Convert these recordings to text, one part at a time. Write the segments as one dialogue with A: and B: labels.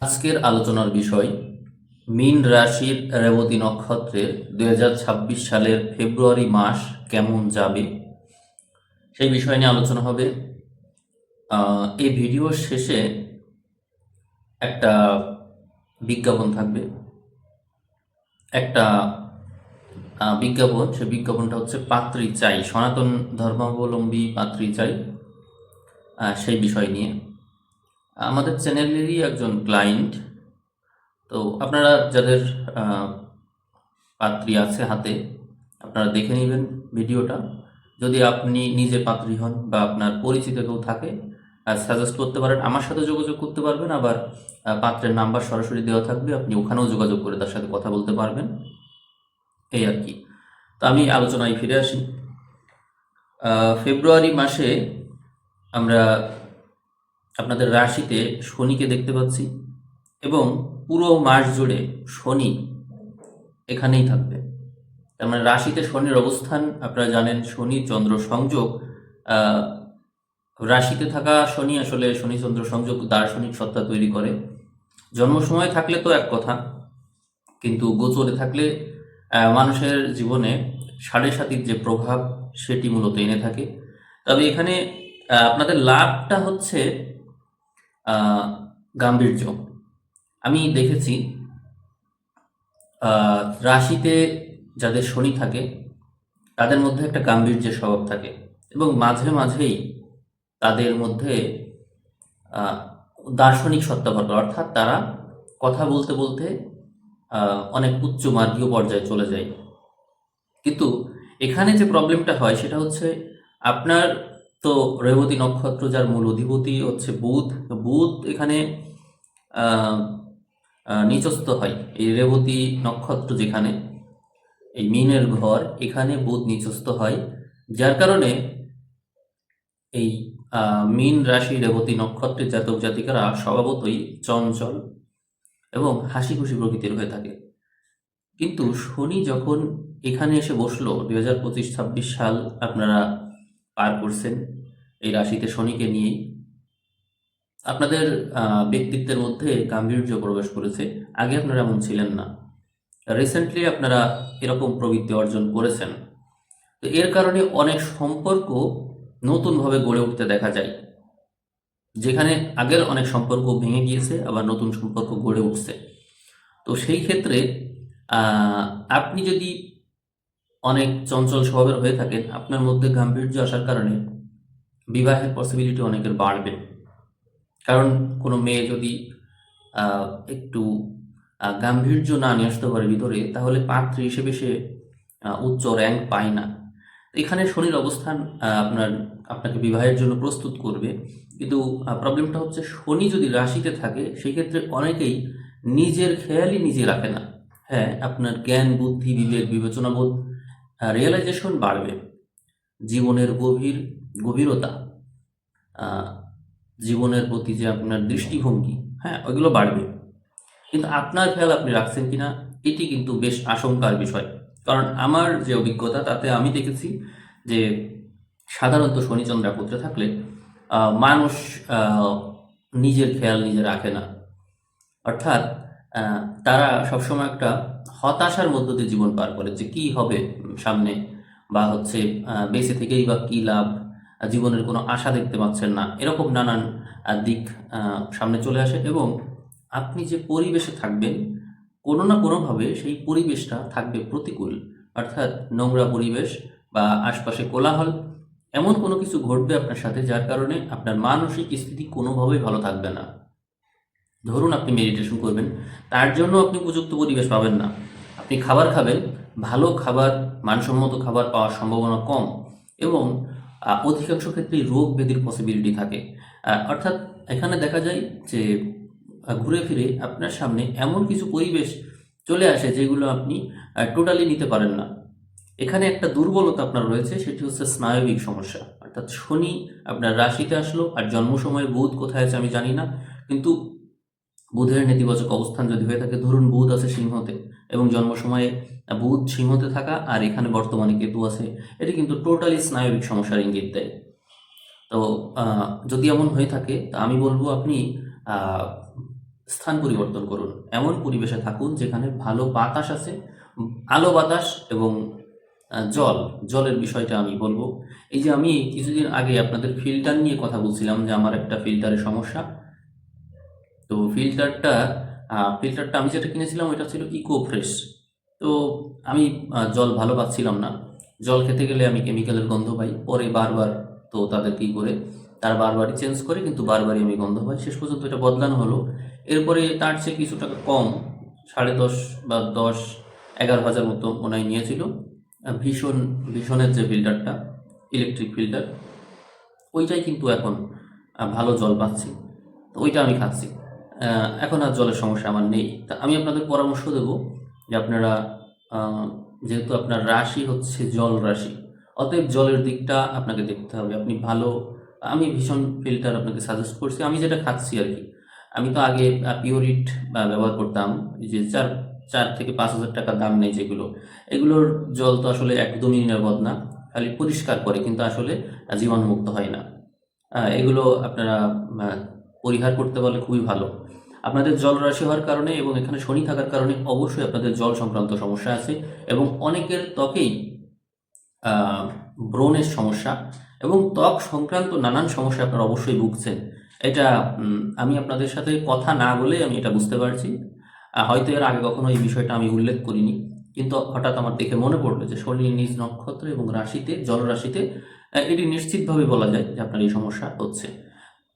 A: আজকের আলোচনার বিষয়, মীন রাশির রেবতী নক্ষত্রের দু হাজার ছাব্বিশ সালের ফেব্রুয়ারি মাস কেমন যাবে? সেই বিষয় নিয়ে আলোচনা হবে। এই ভিডিওর শেষে একটা বিজ্ঞাপন থাকবে। একটা বিজ্ঞাপন, সে বিজ্ঞাপনটা হচ্ছে পাত্রী চাই, সনাতন ধর্মাবলম্বী পাত্রী চাই সেই বিষয় নিয়ে। আমাদের চ্যানেলেরই একজন ক্লায়েন্ট। তো আপনারা যাদের পাত্রী আছে হাতে, আপনারা দেখে নেবেন ভিডিওটা। যদি আপনি নিজে পাত্রী হন বা আপনার পরিচিত কেউ থাকে সাজেস্ট করতে পারেন। আমার সাথে যোগাযোগ করতে পারবেন, আবার পাত্রের নাম্বার সরাসরি দেওয়া থাকবে। আপনি ওখানেও যোগাযোগ করে তার সাথে কথা বলতে পারবেন। এই আর কি। তো আমি আলোচনায় ফিরে আসি। ফেব্রুয়ারি মাসে আমরা আপনাদের রাশিতে শনিকে দেখতে পাচ্ছি এবং পুরো মাস জুড়ে শনি এখানেই থাকবে। তার মানে রাশিতে শনির অবস্থান, আপনারা জানেন শনি চন্দ্র সংযোগ রাশিতে থাকা শনি আসলে শনি চন্দ্র সংযোগ দার্শনিক সত্তা তৈরি করে। জন্ম সময় থাকলে তো এক কথা, কিন্তু গোচরে থাকলে মানুষের জীবনে সাড়ে সাতির যে প্রভাব সেটি মূলত এনে থাকে। তবে এখানে আপনাদের লাভটা হচ্ছে গাম্ভীর্য। আমি দেখেছি রাশিতে যাদের শনি থাকে, তাদের মধ্যে একটা গাম্ভীর্যের স্বভাব থাকে এবং মাঝে মাঝেই তাদের মধ্যে দার্শনিক সত্তা ঘটে অর্থাৎ তারা কথা বলতে বলতে অনেক উচ্চ মার্গীয় পর্যায়ে চলে যায়। কিন্তু এখানে যে প্রবলেমটা হয়, সেটা হচ্ছে আপনার তো রেবতী নক্ষত্র, যার মূল অধিপতি হচ্ছে বুধ। বুধ এখানে নিচস্থ হয় এই রেবতী নক্ষত্র যেখানে, এই মিনের ঘর, এখানে বুধ নিচস্থ হয়। যার কারণে এই মিন রাশি রেবতী নক্ষত্রের জাতক জাতিকারা স্বভাবতই চঞ্চল এবং হাসি খুশি প্রকৃতির হয়ে থাকে। কিন্তু শনি যখন এখানে এসে বসল, দুই হাজার পঁচিশ ছাব্বিশ সাল, আপনারা পার করছেন এই রাশিতে শনিকে নিয়েই। আপনাদের ব্যক্তিত্বের মধ্যে গাম্ভীর্য প্রবেশ করেছে। আগে আপনারা এমন ছিলেন না। রিসেন্টলি আপনারা এরকম প্রবৃত্তি অর্জন করেছেন। তো এর কারণে অনেক সম্পর্ক নতুনভাবে গড়ে উঠতে দেখা যায়। যেখানে আগের অনেক সম্পর্ক ভেঙে গিয়েছে, আবার নতুন সম্পর্ক গড়ে উঠছে। তো সেই ক্ষেত্রে আপনি যদি অনেক চঞ্চল স্বভাবের হয়ে থাকেন আপনার মধ্যে গাম্ভীর্য আসার কারণে বিবাহের পসিবিলিটি অনেকের বাড়বে। কারণ কোনো মেয়ে যদি একটু গাম্ভীর্য না নিয়ে আসতে পারে ভিতরে, তাহলে পাত্রী হিসেবে সে উচ্চ র্যাঙ্ক পায় না। এখানে শনির অবস্থান আপনার, আপনাকে বিবাহের জন্য প্রস্তুত করবে। কিন্তু প্রবলেমটা হচ্ছে শনি যদি রাশিতে থাকে, সেক্ষেত্রে অনেকেই নিজের খেয়ালই নিজে রাখে না। হ্যাঁ আপনার জ্ঞান, বুদ্ধি, বিবেক, বিবেচনাবোধ রিয়েলাইজেশন বাড়বে। জীবনের গভীর, গভীরতা জীবনের প্রতি যে আপনার দৃষ্টিভঙ্গি হ্যাঁ ওইগুলো বাড়বে। কিন্তু আপনার খেয়াল আপনি রাখছেন কিনা, এটি কিন্তু বেশ আশঙ্কার বিষয়। কারণ আমার যে অভিজ্ঞতা, তাতে আমি দেখেছি যে সাধারণত শনিচন্দ্র একত্রে থাকলে মানুষ নিজের খেয়াল নিজে রাখে না। অর্থাৎ তারা সবসময় একটা হতাশার মধ্য দিয়ে জীবন পার করে যে কি হবে সামনে বা হচ্ছে বেঁচে থেকেই বা কি লাভ জীবনের কোনো আশা দেখতে পাচ্ছেন না। এরকম নানান দিক সামনে চলে আসে এবং আপনি যে পরিবেশে থাকবেন, কোনো না কোনোভাবে সেই পরিবেশটা থাকবে প্রতিকূল। অর্থাৎ নোংরা পরিবেশ বা আশপাশে কোলাহল, এমন কোনো কিছু ঘটবে আপনার সাথে যার কারণে আপনার মানসিক স্থিতি কোনোভাবেই ভালো থাকবে না। ধরুন আপনি মেডিটেশন করবেন, তার জন্য আপনি উপযুক্ত পরিবেশ পাবেন না। আপনি খাবার খাবেন, ভালো খাবার, মানসম্মত খাবার পাওয়ার সম্ভাবনা কম এবং অধিকাংশ ক্ষেত্রেই রোগ ব্যাধির পসিবিলিটি থাকে। অর্থাৎ এখানে দেখা যায় যে ঘুরে ফিরে আপনার সামনে এমন কিছু পরিবেশ চলে আসে যেগুলো আপনি টোটালি নিতে পারেন না। এখানে একটা দুর্বলতা আপনার রয়েছে, সেটি হচ্ছে স্নায়বিক সমস্যা। অর্থাৎ শনি আপনার রাশিতে আসলো আর জন্ম সময় বুধ কোথায় আছে আমি জানি না, কিন্তু বুধের নেতিবাচক অবস্থান যদি হয়ে থাকে, ধরুন বুধ আছে সিংহতে এবং জন্ম সময়ে বুধ সিংহতে থাকা আর এখানে বর্তমানে কেতু আছে, এটি কিন্তু টোটালি স্নায়বিক সমস্যার ইঙ্গিত দেয়। তো যদি এমন হয়ে থাকে, তা আমি বলব আপনি স্থান পরিবর্তন করুন। এমন পরিবেশে থাকুন যেখানে ভালো বাতাস আছে, আলো বাতাস এবং জল। জলের বিষয়টা আমি বলব। এই যে আমি কিছুদিন আগে আপনাদের ফিল্টার নিয়ে কথা বলছিলাম যে আমার একটা ফিল্টারের সমস্যা। তো ফিল্টারটা ফিল্টারটা আমি যেটা কিনেছিলাম ওইটা ছিল ইকো ফ্রেশ তো আমি জল ভালো পাচ্ছিলাম না। জল খেতে গেলে আমি কেমিক্যালের গন্ধ পাই। পরে বারবার তো তাদের কী করে, তারা বারবারই চেঞ্জ করে, কিন্তু বারবারই আমি গন্ধ পাই। শেষ পর্যন্ত এটা বদলানো হলো। এরপরে তার চেয়ে কিছু টাকা কম, সাড়ে দশ বা দশ, এগারো হাজার মতো হয় নিয়েছিল। ভীষণ, ভীষণের যে ফিল্টারটা ইলেকট্রিক ফিল্টার ওইটাই কিন্তু এখন ভালো জল পাচ্ছি। তো ওইটা আমি খাচ্ছি। এখন আর জলের সমস্যা আমার নেই। তা আমি আপনাদের পরামর্শ দেব যে আপনারা যেহেতু আপনার রাশি হচ্ছে জল রাশি, অতএব জলের দিকটা আপনাকে দেখতে হবে। আপনি ভালো, আমি ভীষণ ফিল্টার আপনাকে সাজেস্ট করছি। আমি যেটা খাচ্ছি আর কি, আমি তো আগে পিওরিট ব্যবহার করতাম। যে চার চার থেকে পাঁচ হাজার টাকা দাম নেই যেগুলো, এগুলোর জল তো আসলে একদমই নিরাপদ না। খালি পরিষ্কার করে, কিন্তু আসলে জীবাণুমুক্ত হয় না। এগুলো আপনারা পরিহার করতে পারলে খুবই ভালো। আপনাদের জল রাশি হওয়ার কারণে এবং এখানে শনি থাকার কারণে অবশ্যই আপনাদের জল সংক্রান্ত সমস্যা আছে এবং অনেকের ত্বকেই ব্রণের সমস্যা এবং ত্বক সংক্রান্ত নানান সমস্যা আপনারা অবশ্যই ভুগছেন। এটা আমি আপনাদের সাথে কথা না বলে আমি এটা বুঝতে পারছি। হয়তো এর আগে কখনো এই বিষয়টা আমি উল্লেখ করিনি। কিন্তু হঠাৎ আমার দেখে মনে পড়ল যে শনির নিজ নক্ষত্র এবং রাশিতে, জল রাশিতে এটি নিশ্চিতভাবে বলা যায় যে আপনার এই সমস্যা হচ্ছে।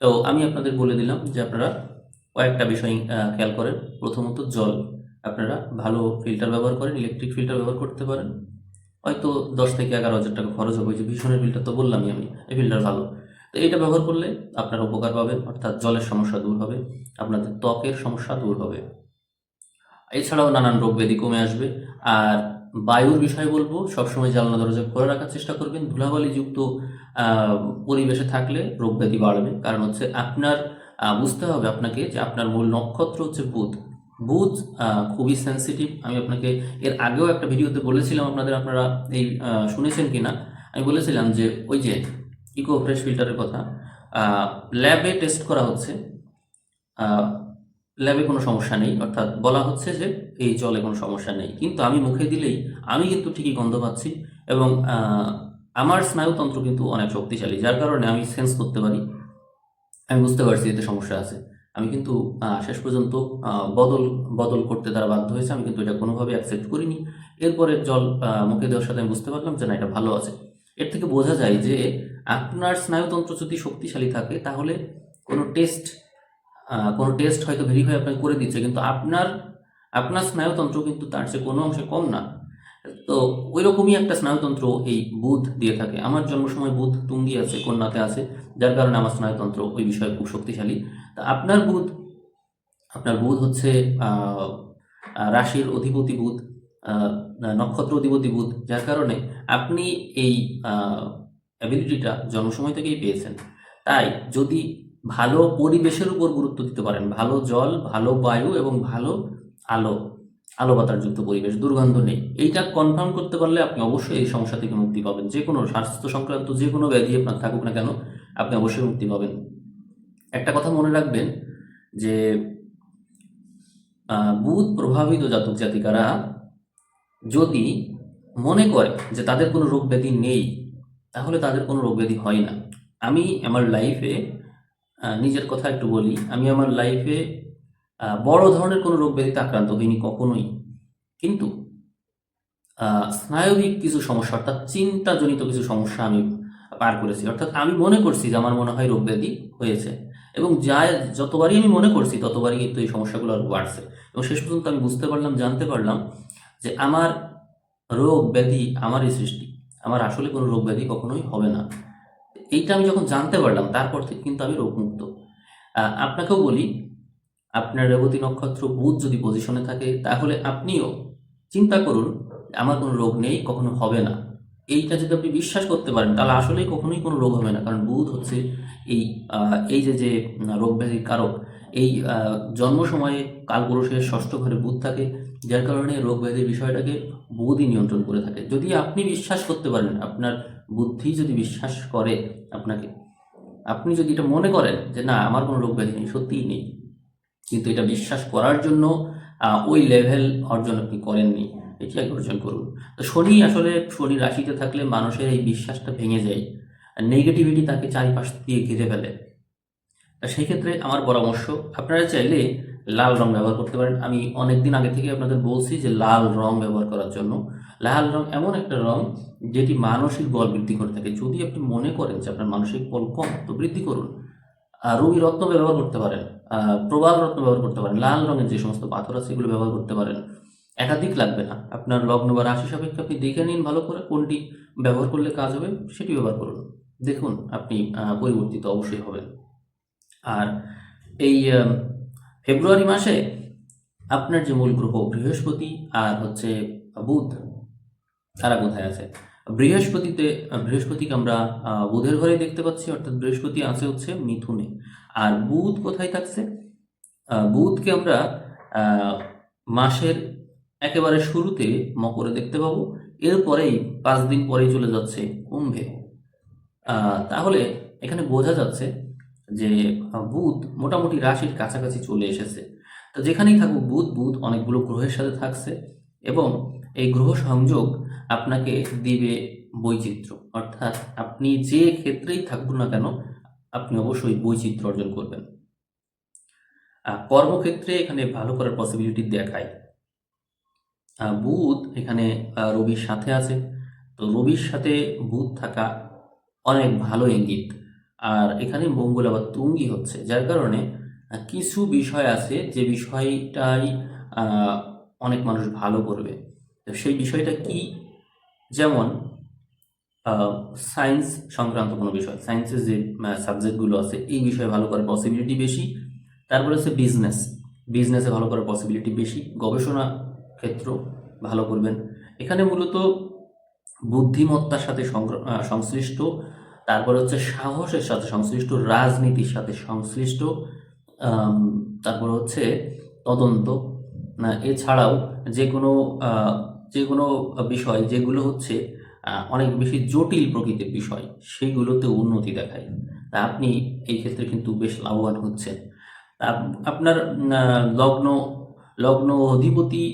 A: তো আমি আপনাদের বলে দিলাম যে আপনারা কয়েকটা বিষয় খেয়াল করেন। প্রথমত জল। আপনারা ভালো ফিল্টার ব্যবহার করেন ইলেকট্রিক ফিল্টার ব্যবহার করতে পারেন। হয়তো দশ থেকে এগারো হাজার টাকা খরচ হবে। যে ভীষণের ফিল্টার তো বললামই আমি, এই ফিল্টার ভালো। তো এটা ব্যবহার করলে আপনারা উপকার পাবেন, অর্থাৎ জলের সমস্যা দূর হবে, আপনাদের ত্বকের সমস্যা দূর হবে। এছাড়াও নানান রোগ ব্যাধি কমে আসবে। আর বায়ুর বিষয়ে বলব, সবসময় জানলা দরজা খোলা রাখার চেষ্টা করবেন। ধুলাবালিযুক্ত পরিবেশে থাকলে রোগ ব্যাধি বাড়বে। কারণ হচ্ছে আপনার বুঝতে হবে আপনাকে যে আপনার মূল নক্ষত্র হচ্ছে বুধ। বুধ খুবই সেন্সিটিভ আমি আপনাকে এর আগেও একটা ভিডিওতে বলেছিলাম আপনাদের, আপনারা এই শুনেছেন কি না আমি বলেছিলাম যে ওই যে ইকো ফ্রেশ ফিল্টারের কথা ল্যাবে টেস্ট করা হচ্ছে। ল্যাবে কোনো সমস্যা নেই। অর্থাৎ বলা হচ্ছে যে এই জলে কোনো সমস্যা নেই। কিন্তু আমি মুখে দিলেই আমি কিন্তু ঠিকই গন্ধ পাচ্ছি এবং আমার স্নায়ুতন্ত্র কিন্তু অনেক শক্তিশালী, যার কারণে আমি সেন্স করতে পারি। আমি বুঝতে পারছি এতে সমস্যা আছে। আমি কিন্তু শেষ পর্যন্ত বদল বদল করতে তারা বাধ্য হয়েছে। আমি কিন্তু এটা কোনোভাবে অ্যাকসেপ্ট করিনি। এরপরে জল মুখে দেওয়ার সাথে আমি বুঝতে পারলাম যে না, এটা ভালো আছে। এর থেকে বোঝা যায় যে আপনার স্নায়ুতন্ত্র যদি শক্তিশালী থাকে, তাহলে কোনো টেস্ট কোনো টেস্ট হয়তো ভেরিফাই আপনাকে করে দিচ্ছে। কিন্তু আপনার আপনার স্নায়ুতন্ত্র কিন্তু তার চেয়ে কোনো অংশে কম না। তো ওই রকমই একটা স্নায়ুতন্ত্র এই বুধ দিয়ে থাকে। আমার জন্ম সময় বুধ তুঙ্গি আছে, কন্যাতে আছে, যার কারণে আমার স্নায়ুতন্ত্র ওই বিষয়ে খুব শক্তিশালী। তা আপনার বুধ আপনার বুধ হচ্ছে রাশির অধিপতি বুধ নক্ষত্র অধিপতি বুধ, যার কারণে আপনি এই অ্যাবিলিটিটা জন্ম সময় থেকেই পেয়েছেন। তাই যদি ভালো পরিবেশের উপর গুরুত্ব দিতে পারেন, ভালো জল, ভালো বায়ু এবং ভালো আলো আলো বাতাসযুক্ত পরিবেশ, দুর্গন্ধ নেই। এইটা কনফার্ম করতে পারলে আপনি অবশ্যই এই সমস্যা থেকে মুক্তি পাবেন। যে কোনো স্বাস্থ্য সংক্রান্ত যে কোনো ব্যাধি আপনার থাকুক না কেন, আপনি অবশ্যই মুক্তি পাবেন। একটা কথা মনে রাখবেন যে বুধ প্রভাবিত জাতক জাতিকারা যদি মনে করে যে তাদের কোনো রোগ ব্যাধি নেই, তাহলে তাদের কোনো রোগ ব্যাধি হয় না। আমি আমার লাইফে নিজের কথা একটু বলি, আমি আমার লাইফে বড় ধরনের কোনো রোগ ব্যাধিতে আক্রান্ত হইনি কখনোই। কিন্তু স্নায়বিক কিছু সমস্যা, অর্থাৎ চিন্তাজনিত কিছু সমস্যা আমি পার করেছি। অর্থাৎ আমি মনে করছি যে আমার মনে হয় রোগ ব্যাধি হয়েছে এবং যা যতবারই আমি মনে করছি, ততবারই কিন্তু এই সমস্যাগুলো আরও বাড়ছে। এবং শেষ পর্যন্ত আমি বুঝতে পারলাম, জানতে পারলাম যে আমার রোগ ব্যাধি আমারই সৃষ্টি। আমার আসলে কোনো রোগ ব্যাধি কখনোই হবে না। এইটা আমি যখন জানতে পারলাম, তারপর থেকে কিন্তু আমি রোগমুক্ত। আপনাকেও বলি আপনার রেবতী নক্ষত্র বুধ যদি পজিশনে থাকে, তাহলে আপনিও চিন্তা করুন, আমার কোনো রোগ নেই, কখনো হবে না। এইটা যদি আপনি বিশ্বাস করতে পারেন, তাহলে আসলেই কখনোই কোনো রোগ হবে না। কারণ বুধ হচ্ছে এই এই যে যে রোগ ব্যাধির কারক, এই জন্ম সময়ে কালপুরুষের ষষ্ঠ ঘরে বুধ থাকে, যার কারণে রোগ ব্যাধির বিষয়টাকে বুধই নিয়ন্ত্রণ করে থাকে। যদি আপনি বিশ্বাস করতে পারেন, আপনার বুদ্ধি যদি বিশ্বাস করে আপনাকে, আপনি যদি এটা মনে করেন যে না, আমার কোনো রোগ ব্যাধি নেই, সত্যিই নেই কিন্তু এটা বিশ্বাস করার জন্য ওই লেভেল অর্জন আপনি করেননি। এটি আগে অর্জন করুন। তো শনি আসলে, শনি রাশিতে থাকলে মানুষের এই বিশ্বাসটা ভেঙে যায়। নেগেটিভিটি তাকে চারিপাশ দিয়ে ঘিরে ফেলে। তা সেই ক্ষেত্রে আমার পরামর্শ, আপনারা চাইলে লাল রং ব্যবহার করতে পারেন। আমি অনেক দিন আগে থেকে আপনাদের বলছি যে লাল রং ব্যবহার করার জন্য। লাল রং এমন একটা রং যেটি মানসিক বল বৃদ্ধি করে থাকে। যদি আপনি মনে করেন যে আপনার মানসিক বল কম, তো বৃদ্ধি করুন। আর রবি রত্ন ব্যবহার করতে পারেন। প্রবাল রত্ন ব্যবহার করতে পারেন, লাল রঙের যে সমস্ত পাথর আছে এগুলো ব্যবহার করতে পারেন। একাধিক লাগবে না। আপনার লগ্ন বা রাশি সাপেক্ষে আপনি দেখে নিন ভালো করে কোনটি ব্যবহার করলে কাজ হবে, সেটি ব্যবহার করুন। দেখুন, আপনি পরিবর্তিত অবশ্যই হবেন। আর এই ফেব্রুয়ারি মাসে আপনার যে মূল গ্রহ বৃহস্পতি আর হচ্ছে বুধ, তারা কোথায় আছে? বৃহস্পতিতে, বৃহস্পতিকে আমরা বুধের ঘরে দেখতে পাচ্ছি, অর্থাৎ বৃহস্পতি আছে হচ্ছে মিথুনে। আর বুধ কোথায় থাকছে? বুধকে আমরা মাসের একেবারে শুরুতে মকরে দেখতে পাবো। এরপরেই পাঁচ দিন পরেই চলে যাচ্ছে কুম্ভে। তাহলে এখানে বোঝা যাচ্ছে যে বুধ মোটামুটি রাশির কাছাকাছি চলে এসেছে। তো যেখানেই থাকুক, বুধ বুধ অনেকগুলো গ্রহের সাথে থাকছে এবং এই গ্রহ সংযোগ আপনাকে দিবে বৈচিত্র্য। অর্থাৎ আপনি যে ক্ষেত্রেই থাকুন না কেন, আপনি অবশ্যই বৈচিত্র্য অর্জন করবেন। কর্মক্ষেত্রে এখানে ভালো করার পসিবিলিটি দেখায়। বুধ এখানে রবির সাথে আছে। তো রবির সাথে বুধ থাকা অনেক ভালো ইঙ্গিত। আর এখানে মঙ্গল আবার তুঙ্গি হচ্ছে, যার কারণে কিছু বিষয় আছে যে বিষয়টাই অনেক মানুষ ভালো করবে। তো সেই বিষয়টা কি যেমন সায়েন্স সংক্রান্ত কোনো বিষয় সায়েন্সের যে সাবজেক্টগুলো আছে, এই বিষয়ে ভালো করার পসিবিলিটি বেশি। তারপরে হচ্ছে বিজনেস বিজনেসে ভালো করার পসিবিলিটি বেশি। গবেষণা ক্ষেত্র ভালো করবেন। এখানে মূলত বুদ্ধিমত্তার সাথে সংশ্লিষ্ট, তারপরে হচ্ছে সাহসের সাথে সংশ্লিষ্ট, রাজনীতির সাথে সংশ্লিষ্ট তারপরে হচ্ছে তদন্ত। এছাড়াও যে কোনো যে কোনো বিষয় যেগুলো হচ্ছে অনেক বেশি জটিল প্রকৃতির বিষয়, সেইগুলোতে উন্নতি দেখায়। তা আপনি এই ক্ষেত্রে কিন্তু বেশ লাভবান হচ্ছেন। আপনার লগ্ন লগ্ন অধিপতি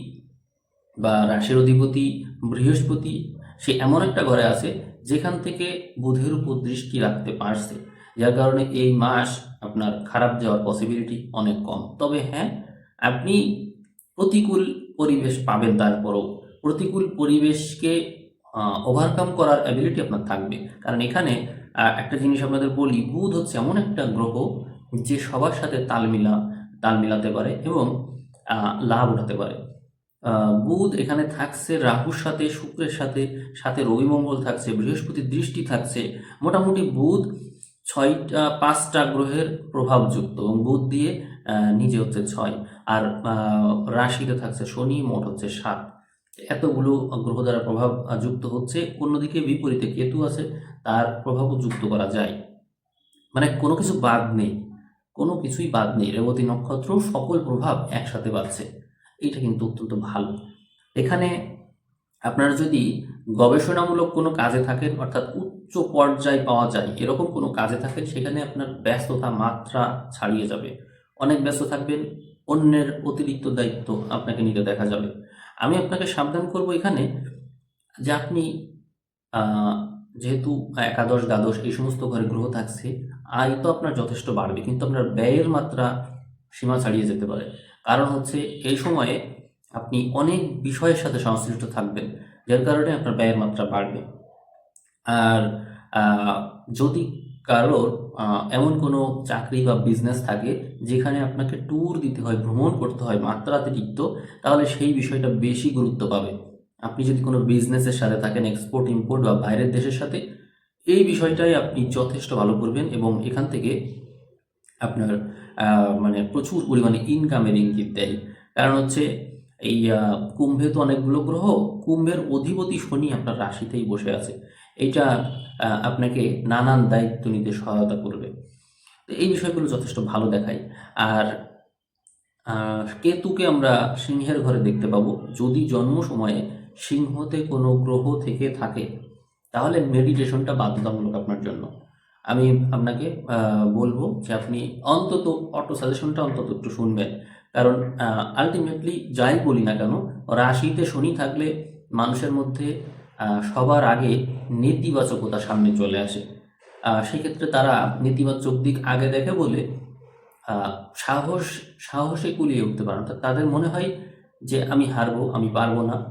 A: বা রাশির অধিপতি, বৃহস্পতি, সে এমন একটা ঘরে আছে, যেখান থেকে বুধের উপর দৃষ্টি রাখতে পারছে। যার কারণে এই মাস আপনার খারাপ যাওয়ার পসিবিলিটি অনেক কম। তবে হ্যাঁ আপনি প্রতিকূল পরিবেশ পাবেন তারপরও। প্রতিকূল পরিবেশকে ওভারকাম করার অ্যাবিলিটি আপনার থাকবে। কারণ এখানে একটা জিনিস আপনাদের বলি, বুধ হচ্ছে এমন একটা গ্রহ যে সবার সাথে তাল মিলা, তাল মিলাতে পারে এবং লাভ উঠাতে পারে। বুধ এখানে থাকছে রাহুর সাথে, শুক্রের সাথে সাথে রবি মঙ্গল থাকছে, বৃহস্পতির দৃষ্টি থাকছে। মোটামুটি বুধ ছয়টা, পাঁচটা গ্রহের প্রভাবযুক্ত এবং বুধ দিয়ে নিজে হচ্ছে ছয়। আর রাশিতে থাকছে শনি, মোট হচ্ছে সাত। এতগুলো গ্রহ দ্বারা প্রভাব যুক্ত হচ্ছে, অন্যদিকে বিপরীতে কেতু আছে, তার প্রভাবও যুক্ত করা যায়। মানে কোনো কিছু বাদ নেই, কোনো কিছুই বাদ নেই। রেবতী নক্ষত্র সকল প্রভাব একসাথে পাচ্ছে এইটা কিন্তু অত্যন্ত ভালো। এখানে আপনারা যদি গবেষণামূলক কোনো কাজে থাকেন, অর্থাৎ উচ্চ পর্যায়ে পাওয়া যায়, এরকম কোনো কাজে থাকেন, সেখানে আপনার ব্যস্ততা মাত্রা ছাড়িয়ে যাবে। অনেক ব্যস্ত থাকবেন, অন্যের অতিরিক্ত দায়িত্ব আপনাকে নিতে দেখা যাবে। আমি আপনাকে সাবধান করব এখানে যে আপনি যেহেতু একাদশ, দ্বাদশ এই সমস্ত ঘরে গ্রহ থাকছে, আয় তো আপনার যথেষ্ট বাড়বে, কিন্তু আপনার ব্যয়ের মাত্রা সীমা ছাড়িয়ে যেতে পারে। কারণ হচ্ছে এই সময়ে আপনি অনেক বিষয়ের সাথে সংশ্লিষ্ট থাকবেন, যার কারণে আপনার ব্যয়ের মাত্রা বাড়বে। আর যদি কারোর এমন কোনো চাকরি বা বিজনেস থাকে যেখানে আপনাকে ট্যুর দিতে হয়, ভ্রমণ করতে হয়, মাত্রাতিরিক্ত, তাহলে সেই বিষয়টা বেশি গুরুত্ব পাবে। আপনি যদি কোনো বিজনেসের সাথে থাকেন এক্সপোর্ট ইম্পোর্ট বা বাইরের দেশের সাথে, এই বিষয়টাই আপনি যথেষ্ট ভালো করবেন এবং এখান থেকে আপনার মানে প্রচুর পরিমাণে ইনকামের ইঙ্গিত দেয়। কারণ হচ্ছে এই কুম্ভে তো অনেকগুলো গ্রহ, কুম্ভের অধিপতি শনি আপনার রাশিতেই বসে আছে। আহ, আপনাকে নানান দায়িত্ব নিতে সহায়তা করবে। তো এই বিষয়গুলো যথেষ্ট ভালো দেখায়। আর কেতুকে আমরা সিংহের ঘরে দেখতে পাবো। যদি জন্ম সময়ে সিংহতে কোনো গ্রহ থেকে থাকে তাহলে মেডিটেশনটা বাধ্যতামূলক আপনার জন্য। আমি আপনাকে বলব যে আপনি অন্তত অটো সাজেশনটা অন্তত একটু শুনবেন। কারণ আলটিমেটলি যাই বলি না কেন রাশিতে শনি থাকলে মানুষের মধ্যে সবার আগে নেতিবাচকতা সামনে চলে আসে। সেক্ষেত্রে তারা নেতিবাচক দিক আগে দেখে বলে সাহস, সাহসে কুলিয়ে উঠতে পারে। তা- তাদের মনে হয় যে আমি হারবো, আমি পারব না।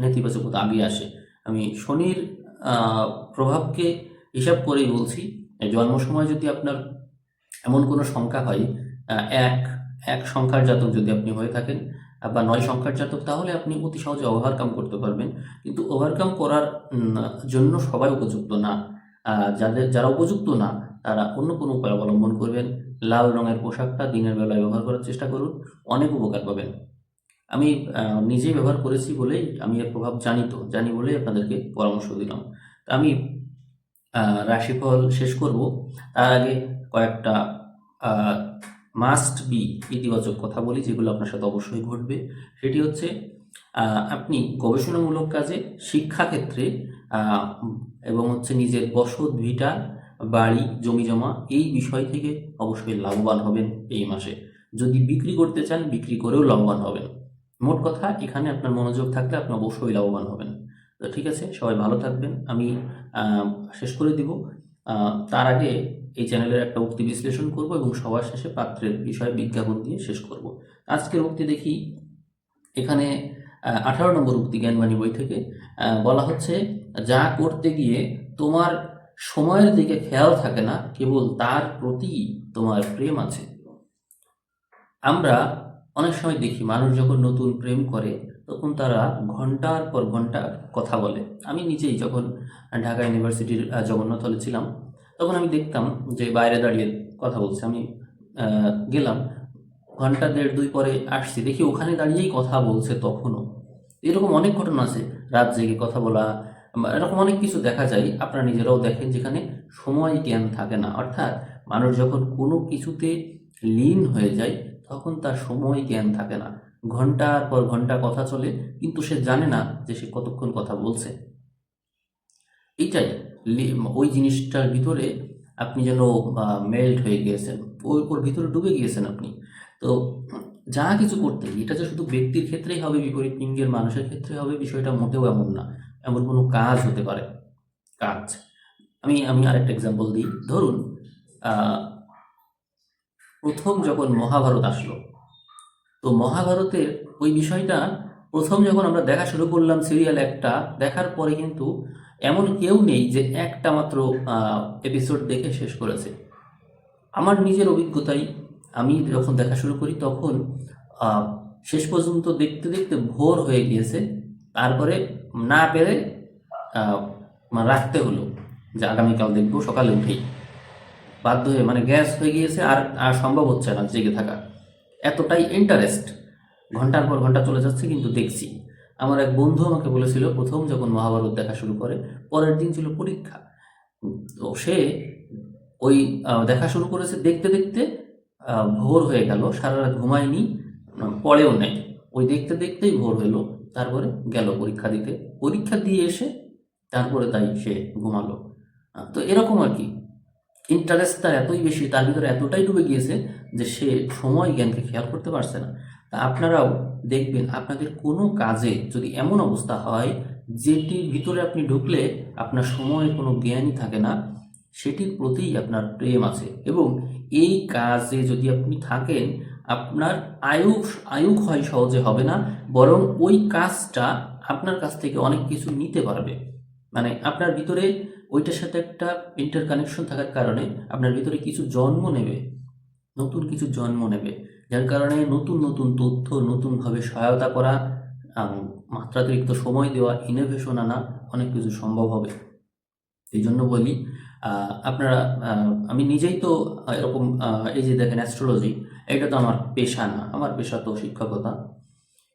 A: নেতিবাচকতা আগে আসে। আমি শনির প্রভাবকে হিসাব করেই বলছি জন্ম সময় যদি আপনার এমন কোনো সংখ্যা হয় এক এক সংখ্যার জাতক যদি আপনি হয়ে থাকেন বা নয় সংখ্যার জাতক, তাহলে আপনি অতি সহজে ওভারকাম করতে পারবেন। কিন্তু ওভারকাম করার জন্য সবাই উপযুক্ত না। যাদের, যারা উপযুক্ত না, তারা অন্য কোনো উপায় অবলম্বন করবেন। লাল রঙের পোশাকটা দিনের বেলায় ব্যবহার করার চেষ্টা করুন। অনেক উপকার পাবেন। আমি নিজেই ব্যবহার করেছি বলেই আমি এর প্রভাব জানি তো, জানি বলেই আপনাদেরকে পরামর্শ দিলাম। আমি রাশিফল শেষ করব। তার আগে কয়েকটা মাস্ট বি ইতিবাচক কথা বলি, যেগুলো আপনার সাথে অবশ্যই ঘটবে। সেটি হচ্ছে আপনি গবেষণামূলক কাজে শিক্ষাক্ষেত্রে এবং হচ্ছে নিজের বসত ভিটা, বাড়ি, জমি জমা, এই বিষয় থেকে অবশ্যই লাভবান হবেন এই মাসে। যদি বিক্রি করতে চান, বিক্রি করেও লাভবান হবেন। মোট কথা, এখানে আপনার মনোযোগ থাকলে আপনি অবশ্যই লাভবান হবেন। তো ঠিক আছে, সবাই ভালো থাকবেন। আমি শেষ করে দিব। তার আগে এই চ্যানেলের একটা উক্তি বিশ্লেষণ করব এবং সবার শেষে পাত্রের বিষয়ে বিজ্ঞাপন দিয়ে শেষ করব। আজকের উক্তি দেখি, এখানে আঠারো নম্বর উক্তি জ্ঞানবাণী বই থেকে বলা হচ্ছে, যা করতে গিয়ে তোমার সময়ের দিকে খেয়াল থাকে না, কেবল তার প্রতি তোমার প্রেম আছে। আমরা অনেক সময় দেখি, মানুষ যখন নতুন প্রেম করে, তখন তারা ঘণ্টার পর ঘণ্টা কথা বলে। আমি নিজেই যখন ঢাকা ইউনিভার্সিটির জগন্নাথ হলে ছিলাম তখন আমি দেখতাম যে বাইরে দাঁড়িয়ে কথা বলছে। আমি গেলাম। ঘণ্টা দেড় দুই পরে আসছি। দেখি ওখানে দাঁড়িয়েই কথা বলছে তখনও। এরকম অনেক ঘটনা আছে। রাত জেগে কথা বলা এরকম অনেক কিছু দেখা যায়। আপনারা নিজেরাও দেখেন যেখানে সময় জ্ঞান থাকে না। অর্থাৎ মানুষ যখন কোনো কিছুতে লীন হয়ে যায়, তখন তার সময় জ্ঞান থাকে না। ঘণ্টার পর ঘণ্টা কথা চলে, কিন্তু সে জানে না যে সে কতক্ষণ কথা বলছে। এইটাই। লি- ওই জিনিসটার ভিতরে আপনি যেন মেল্ট হয়ে গিয়েছেন, ওই ওর ভিতরে ডুবে গিয়েছেন আপনি। তো যা কিছু করতে এটা যে শুধু ব্যক্তির ক্ষেত্রেই হবে, বিপরীত লিঙ্গের মানুষের ক্ষেত্রে হবে, বিষয়টা মোটেও এমন না। এমন কোনো কাজ হতে পারে। কাজ। আমি আমি আরেকটা এক্সাম্পল দিই। ধরুন প্রথম যখন মহাভারত আসলো, তো মহাভারতের ওই বিষয়টা প্রথম যখন আমরা দেখা শুরু করলাম সিরিয়াল একটা, দেখার পরে কিন্তু এমন কেউ নেই যে একটা মাত্র এপিসোড দেখে শেষ করেছে। আমার নিজের অভিজ্ঞতাই, আমি যখন দেখা শুরু করি তখন শেষ পর্যন্ত দেখতে দেখতে ভোর হয়ে গিয়েছে। তারপরে না পেরে মানে রাখতে হলো যে আগামীকাল দেখব, সকালে উঠেই। বাধ্য হয়ে মানে গ্যাস হয়ে গিয়েছে আর আর সম্ভব হচ্ছে না জেগে থাকা এতটাই ইন্টারেস্ট ঘণ্টার পর ঘণ্টা চলে যাচ্ছে, কিন্তু দেখছি। আমার এক বন্ধু আমাকে বলেছিল, প্রথম যখন মহাভারত দেখা শুরু করে, পরের দিন ছিল পরীক্ষা। তো সে ওই দেখা শুরু করেছে দেখতে দেখতে ভোর হয়ে গেল, সারা রাত ঘুমায়নি পড়েও নেই। ওই দেখতে দেখতেই ভোর হলো তারপরে গেল পরীক্ষা দিতে। পরীক্ষা দিয়ে এসে তারপরে তাই সে ঘুমালো। তো এরকম আর কি। ইন্টারেস্ট তার এতই বেশি, তার ভিতরে এতটাই ডুবে গিয়েছে যে সে সময় জ্ঞানকে খেয়াল করতে পারছে না। তা আপনারাও দেখবেন আপনাদের কোনো কাজে যদি এমন অবস্থা হয়, যেটির ভিতরে আপনি ঢুকলে আপনার সময়ের কোনো জ্ঞানই থাকে না, সেটির প্রতিই আপনার প্রেম আছে। এবং এই কাজে যদি আপনি থাকেন, আপনার আয়ু আয়ু ক্ষয় সহজে হবে না, বরং ওই কাজটা আপনার কাছ থেকে অনেক কিছু নিতে পারবে। মানে আপনার ভিতরে ওইটার সাথে একটা ইন্টার কানেকশন থাকার কারণে আপনার ভিতরে কিছু জন্ম নেবে, নতুন কিছু জন্ম নেবে। যার কারণে নতুন নতুন তথ্য, নতুনভাবে সহায়তা করা মাত্রাতিরিক্ত সময় দেওয়া ইনোভেশন আনা অনেক কিছু সম্ভব হবে। এই জন্য বলি আপনারা আমি নিজেই তো এরকম এই যে দেখেন অ্যাস্ট্রোলজি এটা তো আমার পেশা না, আমার পেশা তো শিক্ষকতা।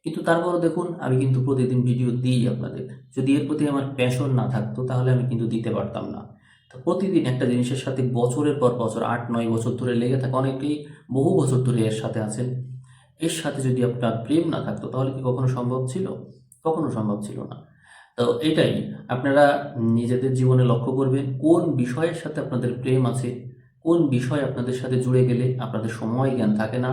A: কিন্তু তারপরও দেখুন, আমি কিন্তু প্রতিদিন ভিডিও দিই আপনাদের। যদি এর প্রতি আমার প্যাশন না থাকতো, তাহলে আমি কিন্তু দিতে পারতাম না। তো প্রতিদিন একটা জিনিসের সাথে বছরের পর বছর, আট, নয় বছর ধরে লেগে থাকে অনেকেই বহু বছর ধরে এর সাথে আছেন। এর সাথে যদি আপনার প্রেম না থাকতো, তাহলে কি কখনো সম্ভব ছিল? কখনো সম্ভব ছিল না। তো এটাই, আপনারা নিজেদের জীবনে লক্ষ্য করবেন, কোন বিষয়ের সাথে আপনাদের প্রেম আছে, কোন বিষয় আপনাদের সাথে জুড়ে গেলে আপনাদের সময় জ্ঞান থাকে না,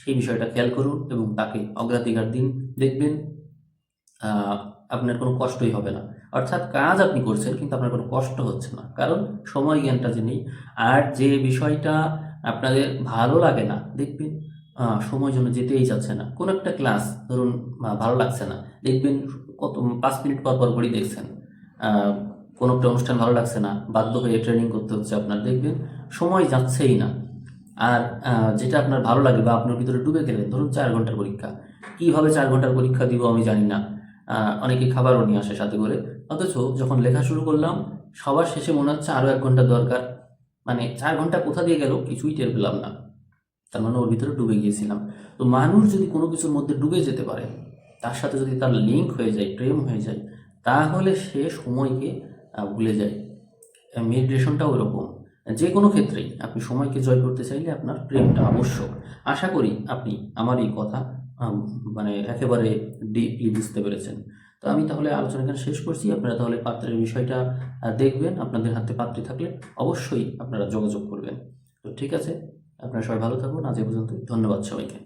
A: সেই বিষয়টা খেয়াল করুন এবং তাকে অগ্রাধিকার দিন, দেখবেন আপনার কোনো কষ্টই হবে না। অর্থাৎ কাজ আপনি করছেন, কিন্তু আপনার কোনো কষ্ট হচ্ছে না। কারণ সময় জ্ঞানটা যে নেই, আর যে বিষয়টা আপনাদের ভালো লাগে না, দেখবেন সময় জন্য যেতেই যাচ্ছে না। কোনো একটা ক্লাস ধরুন ভালো লাগছে না, দেখবেন কত, পাঁচ মিনিট পর পর ঘড়ি দেখছেন। কোনো একটা অনুষ্ঠান ভালো লাগছে না, বাধ্য হয়ে ট্রেনিং করতে হচ্ছে আপনার, দেখবেন, সময় যাচ্ছেই না। আর যেটা আপনার ভালো লাগে বা আপনার ভিতরে ডুবে গেলেন, ধরুন চার ঘণ্টার পরীক্ষা, কীভাবে চার ঘণ্টার পরীক্ষা দিব আমি জানি না। অনেকে খাবারও নিয়ে আসে সাথে করে। অথচ যখন লেখা শুরু করলাম, সবার শেষে মনে হচ্ছে আরও এক ঘণ্টা দরকার। মানে চার ঘণ্টা কোথা দিয়ে গেল কিছুই টের পেলাম না। তার মানে ওর ভিতরে ডুবে গিয়েছিলাম। তো মানুষ যদি কোনো কিছুর মধ্যে ডুবে যেতে পারে, তার সাথে যদি তার লিঙ্ক হয়ে যায়, প্রেম হয়ে যায়, তাহলে সে সময়কে ভুলে যায়। মেডিটেশনটাও এরকম। যে কোনো ক্ষেত্রেই আপনি সময়কে জয় করতে চাইলে আপনার প্রেমটা আবশ্যক। আশা করি আপনি আমার এই কথা মানে একেবারে ডিপলি বুঝতে পেরেছেন। তো আমি তাহলে আলোচনা এখানে শেষ করছি। আপনারা তাহলে পাত্রের বিষয়টা দেখবেন। আপনাদের হাতে পাত্রী থাকলে অবশ্যই আপনারা যোগাযোগ করবেন। তো ঠিক আছে, আপনারা সবাই ভালো থাকুন। আজ এ পর্যন্ত ধন্যবাদ সবাইকে।